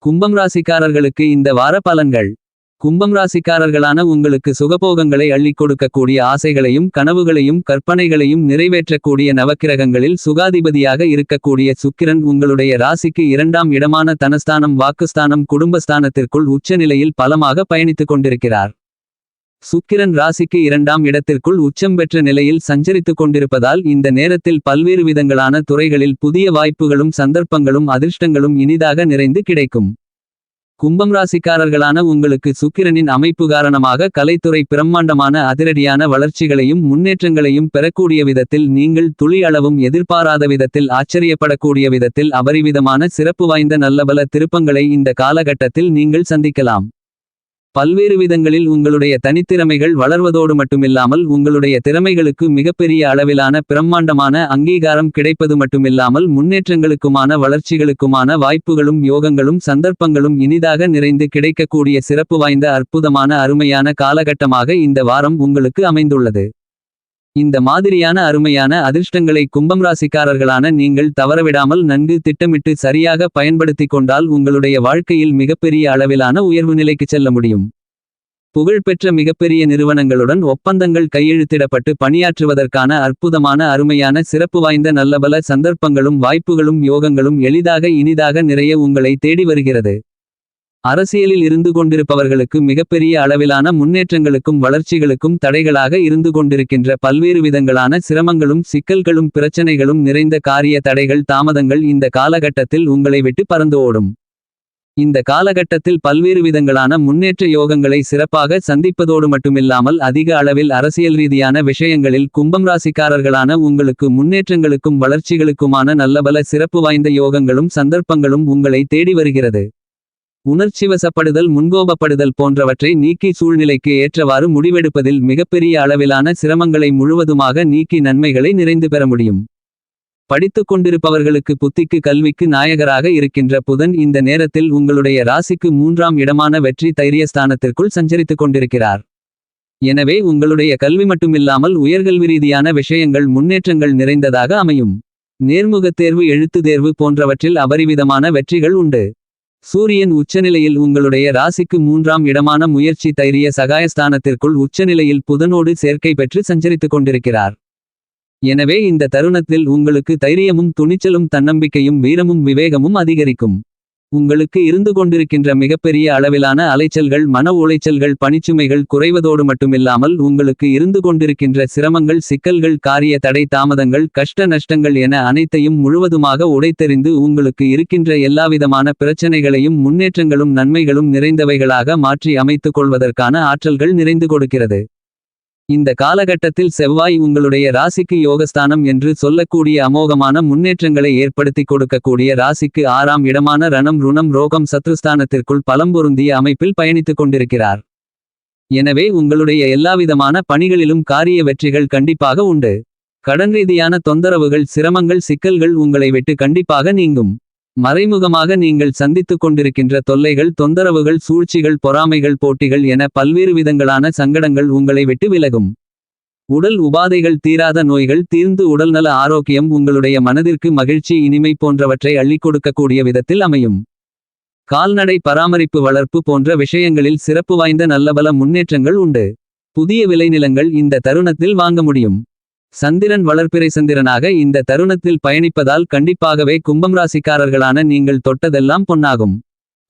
கும்பம் ராசிக்காரர்களுக்கு இந்த வார பலன்கள். கும்பம் ராசிக்காரர்களான உங்களுக்கு சுகபோகங்களை அள்ளிக் கொடுக்கக்கூடிய ஆசைகளையும் கனவுகளையும் கற்பனைகளையும் நிறைவேற்றக்கூடிய நவக்கிரகங்களில் சுகாதிபதியாக இருக்கக்கூடிய சுக்கிரன் உங்களுடைய ராசிக்கு இரண்டாம் இடமான தனஸ்தானம் வாக்குஸ்தானம் குடும்பஸ்தானத்திற்குள் உச்சநிலையில் பலமாக பயணித்துக் கொண்டிருக்கிறார். சுக்கிரன் ராசிக்கு இரண்டாம் இடத்திற்குள் உச்சம் பெற்ற நிலையில் சஞ்சரித்துக் கொண்டிருப்பதால் இந்த நேரத்தில் பல்வேறு விதங்களான துறைகளில் புதிய வாய்ப்புகளும் சந்தர்ப்பங்களும் அதிர்ஷ்டங்களும் இனிதாக நிறைந்து கிடைக்கும். கும்பம் ராசிக்காரர்களான உங்களுக்கு சுக்கிரனின் அமைப்பு காரணமாக கலைத்துறை பிரம்மாண்டமான அதிரடியான வளர்ச்சிகளையும் முன்னேற்றங்களையும் பெறக்கூடிய விதத்தில் நீங்கள் துளி அளவும் எதிர்பாராத விதத்தில் ஆச்சரியப்படக்கூடிய விதத்தில் அபரிவிதமான சிறப்பு வாய்ந்த நல்லபல திருப்பங்களை இந்த காலகட்டத்தில் நீங்கள் சந்திக்கலாம். பல்வேறு விதங்களில் உங்களுடைய தனித்திறமைகள் வளர்வதோடு மட்டுமில்லாமல் உங்களுடைய திறமைகளுக்கு மிகப்பெரிய அளவிலான பிரம்மாண்டமான அங்கீகாரம் கிடைப்பது மட்டுமில்லாமல் முன்னேற்றங்களுக்குமான வளர்ச்சிகளுக்குமான வாய்ப்புகளும் யோகங்களும் சந்தர்ப்பங்களும் இனிதாக நிறைந்து கிடைக்கக்கூடிய சிறப்பு வாய்ந்த அற்புதமான அருமையான காலகட்டமாக இந்த வாரம் உங்களுக்கு அமைந்துள்ளது. இந்த மாதிரியான அருமையான அதிர்ஷ்டங்களை கும்பம் ராசிக்காரர்களான நீங்கள் தவறவிடாமல் நன்கு திட்டமிட்டு சரியாக பயன்படுத்திக் கொண்டால் உங்களுடைய வாழ்க்கையில் மிகப்பெரிய அளவிலான உயர்வு நிலைக்கு செல்ல முடியும். புகழ்பெற்ற மிகப்பெரிய நிறுவனங்களுடன் ஒப்பந்தங்கள் கையெழுத்திடப்பட்டு பணியாற்றுவதற்கான அற்புதமான அருமையான சிறப்பு வாய்ந்த நல்லபல சந்தர்ப்பங்களும் வாய்ப்புகளும் யோகங்களும் எளிதாக இனிதாக நிறைய உங்களை தேடி வருகிறது. அரசியலில் இருந்து கொண்டிருப்பவர்களுக்கு மிகப்பெரிய அளவிலான முன்னேற்றங்களுக்கும் வளர்ச்சிகளுக்கும் தடைகளாக இருந்து கொண்டிருக்கின்ற பல்வேறு விதங்களான சிரமங்களும் சிக்கல்களும் பிரச்சனைகளும் நிறைந்த காரிய தடைகள் தாமதங்கள் இந்த காலகட்டத்தில் உங்களை விட்டு பறந்து ஓடும். இந்த காலகட்டத்தில் பல்வேறு விதங்களான முன்னேற்ற யோகங்களை சிறப்பாக சந்திப்பதோடு மட்டுமில்லாமல் அதிக அளவில் அரசியல் ரீதியான விஷயங்களில் கும்பம் ராசிக்காரர்களான உங்களுக்கு முன்னேற்றங்களுக்கும் வளர்ச்சிகளுக்குமான நல்லபல சிறப்பு வாய்ந்த யோகங்களும் சந்தர்ப்பங்களும் உங்களை தேடி வருகிறது. உணர்ச்சிவசப்படுதல் முன்கோபப்படுதல் போன்றவற்றை நீக்கி சூழ்நிலைக்கு ஏற்றவாறு முடிவெடுப்பதில் மிகப்பெரிய அளவிலான சிரமங்களை முழுவதுமாக நீக்கி நன்மைகளை நிறைந்து பெற முடியும். படித்துக் கொண்டிருப்பவர்களுக்கு புத்திக்கு கல்விக்கு நாயகராக இருக்கின்ற புதன் இந்த நேரத்தில் உங்களுடைய ராசிக்கு மூன்றாம் இடமான வெற்றி தைரியஸ்தானத்திற்குள் சஞ்சரித்துக் கொண்டிருக்கிறார். எனவே உங்களுடைய கல்வி மட்டுமில்லாமல் உயர்கல்வி ரீதியான விஷயங்கள் முன்னேற்றங்கள் நிறைந்ததாக அமையும். நேர்முகத் தேர்வு எழுத்து தேர்வு போன்றவற்றில் அபரிவிதமான வெற்றிகள் உண்டு. சூரியன் உச்சநிலையில் உங்களுடைய ராசிக்கு மூன்றாம் இடமான முயற்சி தைரிய சகாயஸ்தானத்திற்குள் உச்சநிலையில் புதனோடு சேர்க்கை பெற்று சஞ்சரித்துக் கொண்டிருக்கிறார். எனவே இந்த தருணத்தில் உங்களுக்கு தைரியமும் துணிச்சலும் தன்னம்பிக்கையும் வீரமும் விவேகமும் அதிகரிக்கும். உங்களுக்கு இருந்து கொண்டிருக்கின்ற மிகப்பெரிய அளவிலான அலைச்சல்கள் மன உளைச்சல்கள் பணிச்சுமைகள் குறைவதோடு மட்டுமில்லாமல் உங்களுக்கு இருந்து கொண்டிருக்கின்ற சிரமங்கள் சிக்கல்கள் காரிய தடை தாமதங்கள் கஷ்ட நஷ்டங்கள் என அனைத்தையும் முழுவதுமாக உடைத்தெறிந்து உங்களுக்கு இருக்கின்ற எல்லாவிதமான பிரச்சனைகளையும் முன்னேற்றங்களும் நன்மைகளும் நிறைந்தவைகளாக மாற்றி அமைத்துக் கொள்வதற்கான ஆற்றல்கள் நிறைந்து கொடுக்கிறது. இந்த காலகட்டத்தில் செவ்வாய் உங்களுடைய ராசிக்கு யோகஸ்தானம் என்று சொல்லக்கூடிய அமோகமான முன்னேற்றங்களை ஏற்படுத்தி கொடுக்கக்கூடிய ராசிக்கு ஆறாம் இடமான ரணம் ருணம் ரோகம் சத்ருஸ்தானத்திற்குள் பலம்பொருந்திய அமைப்பில் பயணித்துக் கொண்டிருக்கிறார். எனவே உங்களுடைய எல்லாவிதமான பணிகளிலும் காரிய வெற்றிகள் கண்டிப்பாக உண்டு. கடன் ரீதியான தொந்தரவுகள் சிரமங்கள் சிக்கல்கள் உங்களை விட்டு கண்டிப்பாக நீங்கும். மறைமுகமாக நீங்கள் சந்தித்துக் கொண்டிருக்கின்ற தொல்லைகள் தொந்தரவுகள் சூழ்ச்சிகள் பொறாமைகள் போட்டிகள் என பல்வேறு விதங்களான சங்கடங்கள் உங்களை விட்டு விலகும். உடல் உபாதைகள் தீராத நோய்கள் தீர்ந்து உடல்நல ஆரோக்கியம் உங்களுடைய மனதிற்கு மகிழ்ச்சி இனிமை போன்றவற்றை அள்ளிக் கொடுக்கக்கூடிய விதத்தில் அமையும். கால்நடை பராமரிப்பு வளர்ப்பு போன்ற விஷயங்களில் சிறப்பு வாய்ந்த நல்லபல முன்னேற்றங்கள் உண்டு. புதிய விளைநிலங்கள் இந்த தருணத்தில் வாங்க முடியும். சந்திரன் வளர்ப்பிறை சந்திரனாக இந்த தருணத்தில் பயணிப்பதால் கண்டிப்பாகவே கும்பம் ராசிக்காரர்களான நீங்கள் தொட்டதெல்லாம் பொன்னாகும்.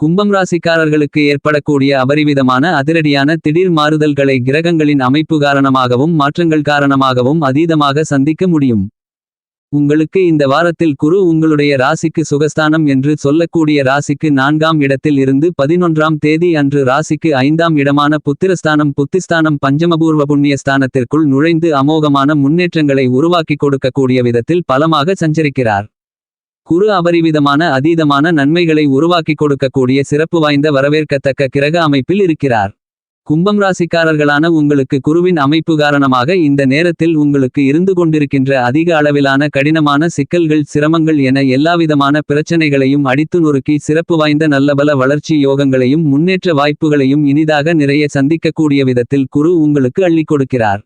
கும்பம் ராசிக்காரர்களுக்கு ஏற்படக்கூடிய அபரிவிதமான அதிரடியான திடீர் மாறுதல்களை கிரகங்களின் அமைப்பு காரணமாகவும் மாற்றங்கள் காரணமாகவும் அதீதமாக சந்திக்க முடியும். உங்களுக்கு இந்த வாரத்தில் குரு உங்களுடைய ராசிக்கு சுகஸ்தானம் என்று சொல்லக்கூடிய ராசிக்கு நான்காம் இடத்தில் இருந்து பதினொன்றாம் தேதி அன்று ராசிக்கு ஐந்தாம் இடமான புத்திரஸ்தானம் புத்திஸ்தானம் பஞ்சமபூர்வ புண்ணியஸ்தானத்திற்குள் நுழைந்து அமோகமான முன்னேற்றங்களை உருவாக்கிக் கொடுக்கக்கூடிய விதத்தில் பலமாக சஞ்சரிக்கிறார். குரு அபரிவிதமான அதீதமான நன்மைகளை உருவாக்கி கொடுக்கக்கூடிய சிறப்பு வாய்ந்த வரவேற்கத்தக்க கிரக அமைப்பில் இருக்கிறார். கும்பம் ராசிக்காரர்களான உங்களுக்கு குருவின் அமைப்பு காரணமாக இந்த நேரத்தில் உங்களுக்கு இருந்து கொண்டிருக்கின்ற அதிக அளவிலான கடினமான சிக்கல்கள் சிரமங்கள் என எல்லாவிதமான பிரச்சனைகளையும் அடித்து நொறுக்கி சிறப்பு வாய்ந்த நல்லபல வளர்ச்சி யோகங்களையும் முன்னேற்ற வாய்ப்புகளையும் இனிதாக நிறைய சந்திக்கக்கூடிய விதத்தில் குரு உங்களுக்கு அள்ளிக் கொடுக்கிறார்.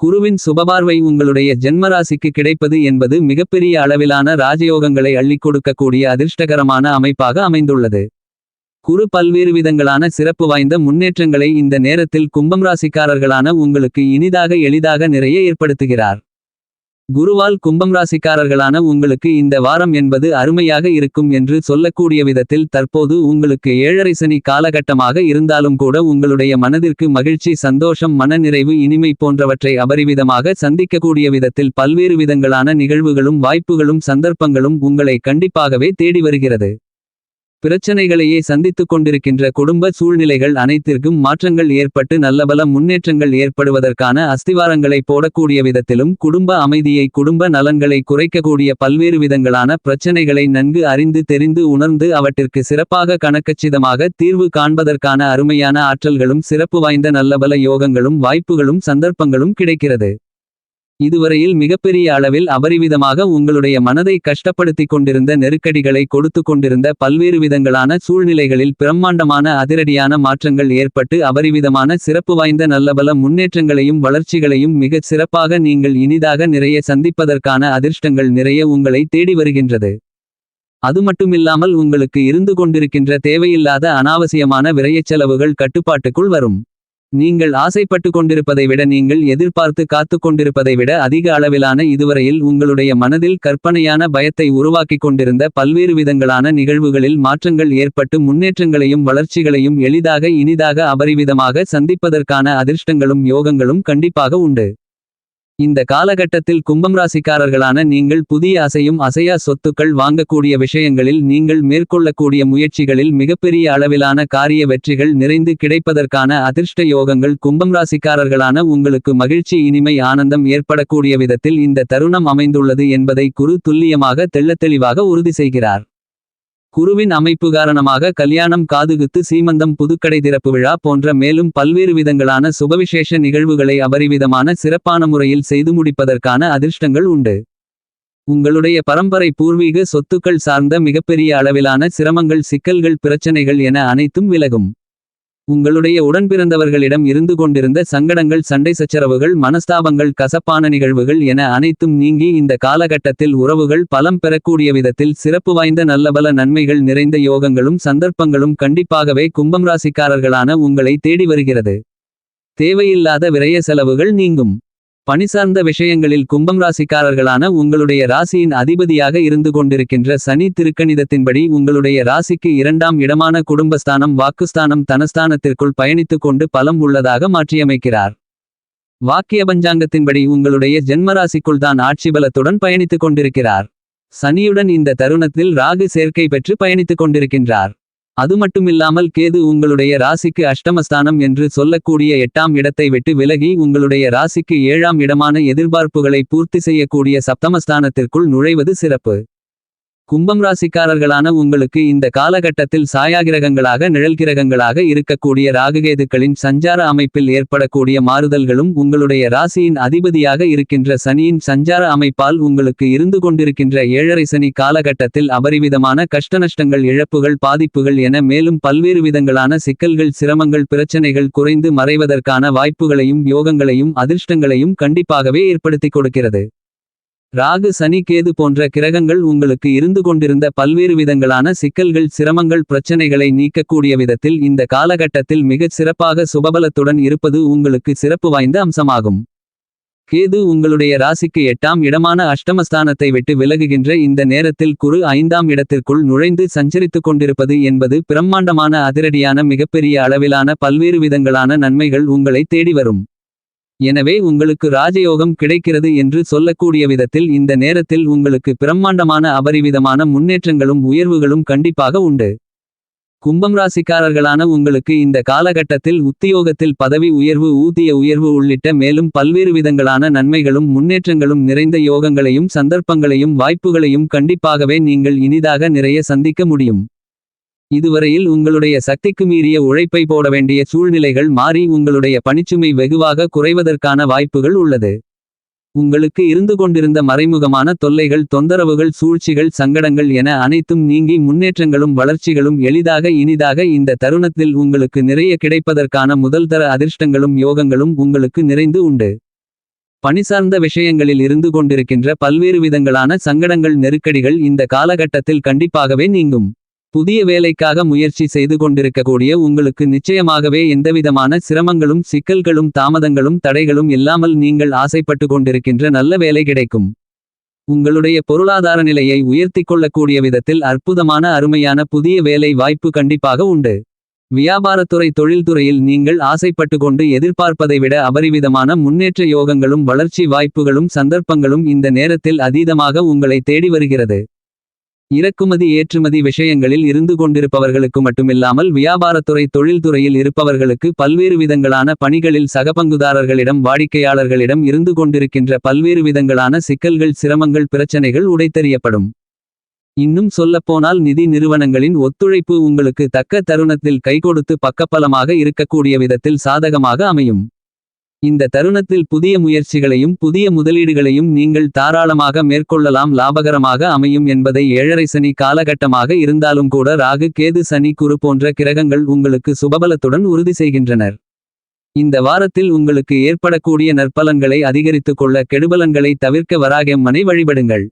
குருவின் சுபபார்வை உங்களுடைய ஜென்மராசிக்கு கிடைப்பது என்பது மிகப்பெரிய அளவிலான ராஜயோகங்களை அள்ளிக் கொடுக்கக்கூடிய அதிர்ஷ்டகரமான அமைப்பாக அமைந்துள்ளது. குரு பல்வேறு விதங்களான சிறப்பு வாய்ந்த முன்னேற்றங்களை இந்த நேரத்தில் கும்பம் ராசிக்காரர்களான உங்களுக்கு இனிதாக எளிதாக நிறைய ஏற்படுத்துகிறார். குருவால் கும்பம் ராசிக்காரர்களான உங்களுக்கு இந்த வாரம் என்பது அருமையாக இருக்கும் என்று சொல்லக்கூடிய விதத்தில் தற்போது உங்களுக்கு ஏழரை சனி காலகட்டமாக இருந்தாலும் கூட உங்களுடைய மனதிற்கு மகிழ்ச்சி சந்தோஷம் மனநிறைவு இனிமை போன்றவற்றை அபரிவிதமாக சந்திக்கக்கூடிய விதத்தில் பல்வேறு விதங்களான நிகழ்வுகளும் வாய்ப்புகளும் சந்தர்ப்பங்களும் உங்களை கண்டிப்பாகவே தேடி வருகிறது. பிரச்சனைகளையே சந்தித்துக் கொண்டிருக்கின்ற குடும்ப சூழ்நிலைகள் அனைத்திற்கும் மாற்றங்கள் ஏற்பட்டு நல்லபல முன்னேற்றங்கள் ஏற்படுவதற்கான அஸ்திவாரங்களை போடக்கூடிய விதத்திலும் குடும்ப அமைதியை குடும்ப நலன்களை குறைக்கக்கூடிய பல்வேறு விதங்களான பிரச்சனைகளை நன்கு அறிந்து தெரிந்து உணர்ந்து அவற்றிற்கு சிறப்பாக கணக்கச்சிதமாக தீர்வு காண்பதற்கான அருமையான ஆற்றல்களும் சிறப்பு வாய்ந்த நல்லபல யோகங்களும் வாய்ப்புகளும் சந்தர்ப்பங்களும் கிடைக்கிறது. இதுவரையில் மிகப்பெரிய அளவில் அபரிவிதமாக உங்களுடைய மனதை கஷ்டப்படுத்திக் கொண்டிருந்த நெருக்கடிகளை கொடுத்து கொண்டிருந்த பல்வேறு விதங்களான சூழ்நிலைகளில் பிரம்மாண்டமான அதிரடியான மாற்றங்கள் ஏற்பட்டு அபரிவிதமான சிறப்பு வாய்ந்த நல்லபல முன்னேற்றங்களையும் வளர்ச்சிகளையும் மிகச் சிறப்பாக நீங்கள் இனிதாக நிறைய சந்திப்பதற்கான அதிர்ஷ்டங்கள் நிறைய உங்களை தேடி வருகின்றது. அது மட்டுமில்லாமல் உங்களுக்கு இருந்து கொண்டிருக்கின்ற தேவையில்லாத அனாவசியமான விரையச் செலவுகள் கட்டுப்பாட்டுக்குள் வரும். நீங்கள் ஆசைப்பட்டு கொண்டிருப்பதை விட நீங்கள் எதிர்பார்த்து காத்து கொண்டிருப்பதை விட அதிக அளவிலான இதுவரையில் உங்களுடைய மனதில் கற்பனையான பயத்தை உருவாக்கிக் கொண்டிருந்த பல்வேறு விதங்களான நிகழ்வுகளில் மாற்றங்கள் ஏற்பட்டு முன்னேற்றங்களையும் வளர்ச்சிகளையும் எளிதாக இனிதாக அபரிவிதமாக சந்திப்பதற்கான அதிர்ஷ்டங்களும் யோகங்களும் கண்டிப்பாக உண்டு. இந்த காலகட்டத்தில் கும்பம் ராசிக்காரர்களான நீங்கள் புதிய அசையும் அசையா சொத்துக்கள் வாங்கக்கூடிய விஷயங்களில் நீங்கள் மேற்கொள்ளக்கூடிய முயற்சிகளில் மிகப்பெரிய அளவிலான காரிய வெற்றிகள் நிறைந்து கிடைப்பதற்கான அதிர்ஷ்ட யோகங்கள் கும்பம் ராசிக்காரர்களான உங்களுக்கு மகிழ்ச்சி இனிமை ஆனந்தம் ஏற்படக்கூடிய விதத்தில் இந்த தருணம் அமைந்துள்ளது என்பதை குரு துல்லியமாக தெள்ளத்தெளிவாக உறுதி செய்கிறார். குருவின் அமைப்பு காரணமாக கல்யாணம் காதுகுத்து சீமந்தம் புதுக்கடை திறப்பு விழா போன்ற மேலும் பல்வேறு விதங்களான சுபவிசேஷ நிகழ்வுகளை அபரிவிதமான சிறப்பான முறையில் செய்து முடிப்பதற்கான அதிர்ஷ்டங்கள் உண்டு. உங்களுடைய பரம்பரை பூர்வீக சொத்துக்கள் சார்ந்த மிகப்பெரிய அளவிலான சிரமங்கள் சிக்கல்கள் பிரச்சனைகள் என அனைத்தும் விலகும். உங்களுடைய உடன்பிறந்தவர்களிடம் இருந்து கொண்டிருந்த சங்கடங்கள் சண்டை சச்சரவுகள் மனஸ்தாபங்கள் கசப்பான நிகழ்வுகள் என அனைத்தும் நீங்கி இந்த காலகட்டத்தில் உறவுகள் பலம் பெறக்கூடிய விதத்தில் சிறப்பு வாய்ந்த நல்லபல நன்மைகள் நிறைந்த யோகங்களும் சந்தர்ப்பங்களும் கண்டிப்பாகவே கும்பம் ராசிக்காரர்களான உங்களை தேடி வருகிறது. தேவையில்லாத விரய செலவுகள் நீங்கும். பணி சார்ந்த விஷயங்களில் கும்பம் ராசிக்காரர்களான உங்களுடைய ராசியின் அதிபதியாக இருந்து கொண்டிருக்கின்ற சனி திருக்கணிதத்தின்படி உங்களுடைய ராசிக்கு இரண்டாம் இடமான குடும்பஸ்தானம் வாக்குஸ்தானம் தனஸ்தானத்திற்குள் பயணித்துக் கொண்டு பலம் உள்ளதாக மாற்றியமைக்கிறார். வாக்கிய பஞ்சாங்கத்தின்படி உங்களுடைய ஜென்மராசிக்குள் தான் ஆட்சி பலத்துடன் பயணித்துக் கொண்டிருக்கிறார். சனியுடன் இந்த தருணத்தில் ராகு சேர்க்கை பெற்று பயணித்துக் கொண்டிருக்கின்றார். அது மட்டுமில்லாமல் கேது உங்களுடைய ராசிக்கு அஷ்டமஸ்தானம் என்று சொல்லக்கூடிய எட்டாம் இடத்தை விட்டு விலகி உங்களுடைய ராசிக்கு ஏழாம் இடமான எதிர்பார்ப்புகளை பூர்த்தி செய்யக்கூடிய சப்தமஸ்தானத்திற்குள் நுழைவது சிறப்பு. கும்பம் ராசிக்காரர்களான உங்களுக்கு இந்த காலகட்டத்தில் சாயாகிரகங்களாக நிழல்கிரகங்களாக இருக்கக்கூடிய ராகுகேதுக்களின் சஞ்சார அமைப்பில் ஏற்படக்கூடிய மாறுதல்களும் உங்களுடைய ராசியின் அதிபதியாக இருக்கின்ற சனியின் சஞ்சார அமைப்பால் உங்களுக்கு இருந்து கொண்டிருக்கின்ற ஏழரை சனி காலகட்டத்தில் அபரிவிதமான கஷ்டநஷ்டங்கள் இழப்புகள் பாதிப்புகள் என மேலும் பல்வேறு விதங்களான சிக்கல்கள் சிரமங்கள் பிரச்சனைகள் குறைந்து மறைவதற்கான வாய்ப்புகளையும் யோகங்களையும் அதிர்ஷ்டங்களையும் கண்டிப்பாகவே ஏற்படுத்திக் கொடுக்கிறது. ராகு சனி கேது போன்ற கிரகங்கள் உங்களுக்கு இருந்து கொண்டிருந்த பல்வேறு விதங்களான சிக்கல்கள் சிரமங்கள் பிரச்சனைகளை நீக்கக்கூடிய விதத்தில் இந்த காலகட்டத்தில் மிகச் சிறப்பாக சுபபலத்துடன் இருப்பது உங்களுக்கு சிறப்பு வாய்ந்த அம்சமாகும். கேது உங்களுடைய ராசிக்கு எட்டாம் இடமான அஷ்டமஸ்தானத்தை விட்டு விலகுகின்ற இந்த நேரத்தில் குரு ஐந்தாம் இடத்திற்குள் நுழைந்து சஞ்சரித்துக் கொண்டிருப்பது என்பது பிரம்மாண்டமான அதிரடியான மிகப்பெரிய அளவிலான பல்வேறு விதங்களான நன்மைகள் உங்களை தேடி வரும். எனவே உங்களுக்கு ராஜயோகம் கிடைக்கிறது என்று சொல்லக்கூடிய விதத்தில் இந்த நேரத்தில் உங்களுக்கு பிரம்மாண்டமான அபரிவிதமான முன்னேற்றங்களும் உயர்வுகளும் கண்டிப்பாக உண்டு. கும்பம் ராசிக்காரர்களான உங்களுக்கு இந்த காலகட்டத்தில் உத்தியோகத்தில் பதவி உயர்வு ஊதிய உயர்வு உள்ளிட்ட மேலும் பல்வேறு விதங்களான நன்மைகளும் முன்னேற்றங்களும் நிறைந்த யோகங்களையும் சந்தர்ப்பங்களையும் வாய்ப்புகளையும் கண்டிப்பாகவே நீங்கள் இனிதாக நிறைய சந்திக்க முடியும். இதுவரையில் உங்களுடைய சக்திக்கு மீறிய உழைப்பை போட வேண்டிய சூழ்நிலைகள் மாறி உங்களுடைய பணிச்சுமை வெகுவாக குறைவதற்கான வாய்ப்புகள் உள்ளது. உங்களுக்கு இருந்து கொண்டிருந்த மறைமுகமான தொல்லைகள் தொந்தரவுகள் சூழ்ச்சிகள் சங்கடங்கள் என அனைத்தும் நீங்கி முன்னேற்றங்களும் வளர்ச்சிகளும் எளிதாக இனிதாக இந்த தருணத்தில் உங்களுக்கு நிறைய கிடைப்பதற்கான முதல்தர அதிர்ஷ்டங்களும் யோகங்களும் உங்களுக்கு நிறைந்து உண்டு. பணி சார்ந்த விஷயங்களில் இருந்து கொண்டிருக்கின்ற பல்வேறு விதங்களான சங்கடங்கள் நெருக்கடிகள் இந்த காலகட்டத்தில் கண்டிப்பாகவே நீங்கும். புதிய வேலைக்காக முயற்சி செய்து கொண்டிருக்கக்கூடிய உங்களுக்கு நிச்சயமாகவே எந்தவிதமான சிரமங்களும் சிக்கல்களும் தாமதங்களும் தடைகளும் இல்லாமல் நீங்கள் ஆசைப்பட்டு கொண்டிருக்கின்ற நல்ல வேலை கிடைக்கும். உங்களுடைய பொருளாதார நிலையை உயர்த்திக் கொள்ளக்கூடிய விதத்தில் அற்புதமான அருமையான புதிய வேலை வாய்ப்பு கண்டிப்பாக உண்டு. வியாபாரத்துறை தொழில்துறையில் நீங்கள் ஆசைப்பட்டு கொண்டு எதிர்பார்ப்பதை விட அபரிவிதமான முன்னேற்ற யோகங்களும் வளர்ச்சி வாய்ப்புகளும் சந்தர்ப்பங்களும் இந்த நேரத்தில் அதீதமாக உங்களை தேடி வருகிறது. இறக்குமதி ஏற்றுமதி விஷயங்களில் இருந்து கொண்டிருப்பவர்களுக்கு மட்டுமில்லாமல் வியாபாரத்துறை தொழில்துறையில் இருப்பவர்களுக்கு பல்வேறு விதங்களான பணிகளில் சகபங்குதாரர்களிடம் வாடிக்கையாளர்களிடம் இருந்து கொண்டிருக்கின்ற பல்வேறு விதங்களான சிக்கல்கள் சிரமங்கள் பிரச்சனைகள் உடைத்தறியப்படும் இன்னும் சொல்லப்போனால் நிதி நிறுவனங்களின் ஒத்துழைப்பு உங்களுக்கு தக்க தருணத்தில் கைகொடுத்து பக்கபலமாக இருக்கக்கூடிய விதத்தில் சாதகமாக அமையும். இந்த தருணத்தில் புதிய முயற்சிகளையும் புதிய முதலீடுகளையும் நீங்கள் தாராளமாக மேற்கொள்ளலாம் லாபகரமாக அமையும் என்பதை ஏழரை சனி காலகட்டமாக இருந்தாலும் கூட ராகு கேது சனி குரு போன்ற கிரகங்கள் உங்களுக்கு சுபபலத்துடன் உறுதி செய்கின்றனர். இந்த வாரத்தில் உங்களுக்கு ஏற்படக்கூடிய நற்பலன்களை அதிகரித்துக் கொள்ள கெடுபலன்களை தவிர்க்க வராகம்மனை வழிபடுங்கள்.